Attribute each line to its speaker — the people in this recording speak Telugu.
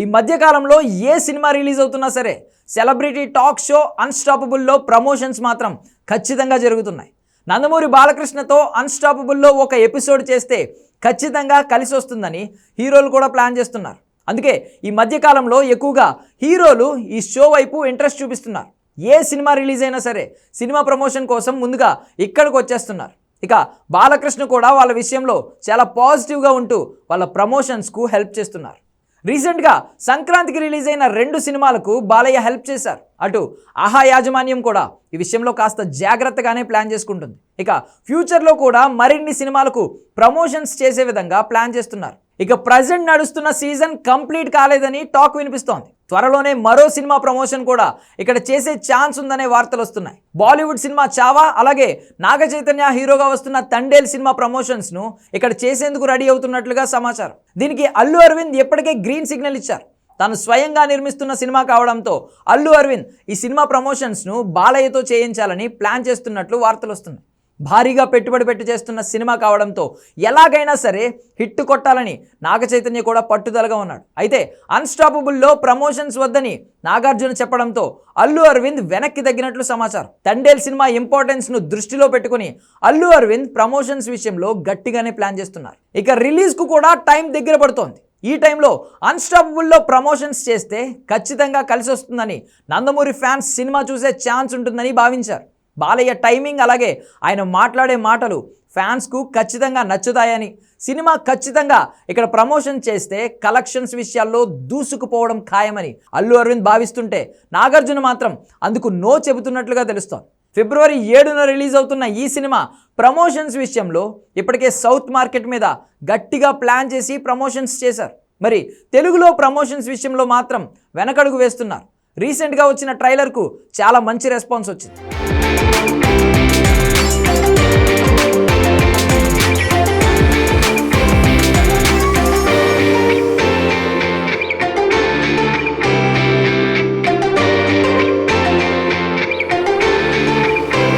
Speaker 1: ఈ మధ్యకాలంలో ఏ సినిమా రిలీజ్ అవుతున్నా సరే సెలబ్రిటీ టాక్ షో అన్స్టాపబుల్లో ప్రమోషన్స్ మాత్రం ఖచ్చితంగా జరుగుతున్నాయి. నందమూరి బాలకృష్ణతో అన్స్టాపబుల్లో ఒక ఎపిసోడ్ చేస్తే ఖచ్చితంగా కలిసి వస్తుందని హీరోలు కూడా ప్లాన్ చేస్తున్నారు. అందుకే ఈ మధ్యకాలంలో ఎక్కువగా హీరోలు ఈ షో వైపు ఇంట్రెస్ట్ చూపిస్తున్నారు. ఏ సినిమా రిలీజ్ అయినా సరే సినిమా ప్రమోషన్ కోసం ముందుగా ఇక్కడికి వచ్చేస్తున్నారు. ఇక బాలకృష్ణ కూడా వాళ్ళ విషయంలో చాలా పాజిటివ్గా ఉంటూ వాళ్ళ ప్రమోషన్స్కు హెల్ప్ చేస్తున్నారు. రీసెంట్గా సంక్రాంతికి రిలీజ్ అయిన రెండు సినిమాలకు బాలయ్య హెల్ప్ చేశారు. అటు ఆహా యాజమాన్యం కూడా ఈ విషయంలో కాస్త జాగ్రత్తగానే ప్లాన్ చేసుకుంటుంది. ఇక ఫ్యూచర్లో కూడా మరిన్ని సినిమాలకు ప్రమోషన్స్ చేసే విధంగా ప్లాన్ చేస్తున్నారు. ఇక ప్రజెంట్ నడుస్తున్న సీజన్ కంప్లీట్ కాలేదని టాక్ వినిపిస్తోంది. త్వరలోనే మరో సినిమా ప్రమోషన్ కూడా ఇక్కడ చేసే ఛాన్స్ ఉందనే వార్తలు వస్తున్నాయి. బాలీవుడ్ సినిమా చావా అలాగే నాగ చైతన్య హీరోగా వస్తున్న తండేల్ సినిమా ప్రమోషన్స్ను ఇక్కడ చేసేందుకు రెడీ అవుతున్నట్లుగా సమాచారం. దీనికి అల్లు అరవింద్ ఇప్పటికే గ్రీన్ సిగ్నల్ ఇచ్చారు. తాను స్వయంగా నిర్మిస్తున్న సినిమా కావడంతో అల్లు అరవింద్ ఈ సినిమా ప్రమోషన్స్ను బాలయ్యతో చేయించాలని ప్లాన్ చేస్తున్నట్లు వార్తలు వస్తున్నాయి. భారీగా పెట్టుబడి పెట్టి చేస్తున్న సినిమా కావడంతో ఎలాగైనా సరే హిట్ కొట్టాలని నాగ చైతన్య కూడా పట్టుదలగా ఉన్నాడు. అయితే అన్స్టాపబుల్లో ప్రమోషన్స్ వద్దని నాగార్జున చెప్పడంతో అల్లు అరవింద్ వెనక్కి తగ్గినట్లు సమాచారం. తండేల్ సినిమా ఇంపార్టెన్స్ను దృష్టిలో పెట్టుకుని అల్లు అరవింద్ ప్రమోషన్స్ విషయంలో గట్టిగానే ప్లాన్ చేస్తున్నారు. ఇక రిలీజ్కు కూడా టైం దగ్గర పడుతోంది. ఈ టైంలో అన్స్టాపబుల్లో ప్రమోషన్స్ చేస్తే ఖచ్చితంగా కలిసి వస్తుందని నందమూరి ఫ్యాన్స్ సినిమా చూసే ఛాన్స్ ఉంటుందని భావించారు. బాలయ్య టైమింగ్ అలాగే ఆయన మాట్లాడే మాటలు ఫ్యాన్స్కు ఖచ్చితంగా నచ్చుతాయని. సినిమా ఖచ్చితంగా ఇక్కడ ప్రమోషన్ చేస్తే కలెక్షన్స్ విషయాల్లో దూసుకుపోవడం ఖాయమని అల్లు అరవింద్ భావిస్తుంటే నాగార్జున మాత్రం అందుకు నో చెబుతున్నట్లుగా తెలుస్తోంది. ఫిబ్రవరి ఏడున రిలీజ్ అవుతున్న ఈ సినిమా ప్రమోషన్స్ విషయంలో ఇప్పటికే సౌత్ మార్కెట్ మీద గట్టిగా ప్లాన్ చేసి ప్రమోషన్స్ చేశారు. మరి తెలుగులో ప్రమోషన్స్ విషయంలో మాత్రం వెనకడుగు వేస్తున్నారు. రీసెంట్గా వచ్చిన ట్రైలర్కు చాలా మంచి రెస్పాన్స్ వచ్చింది.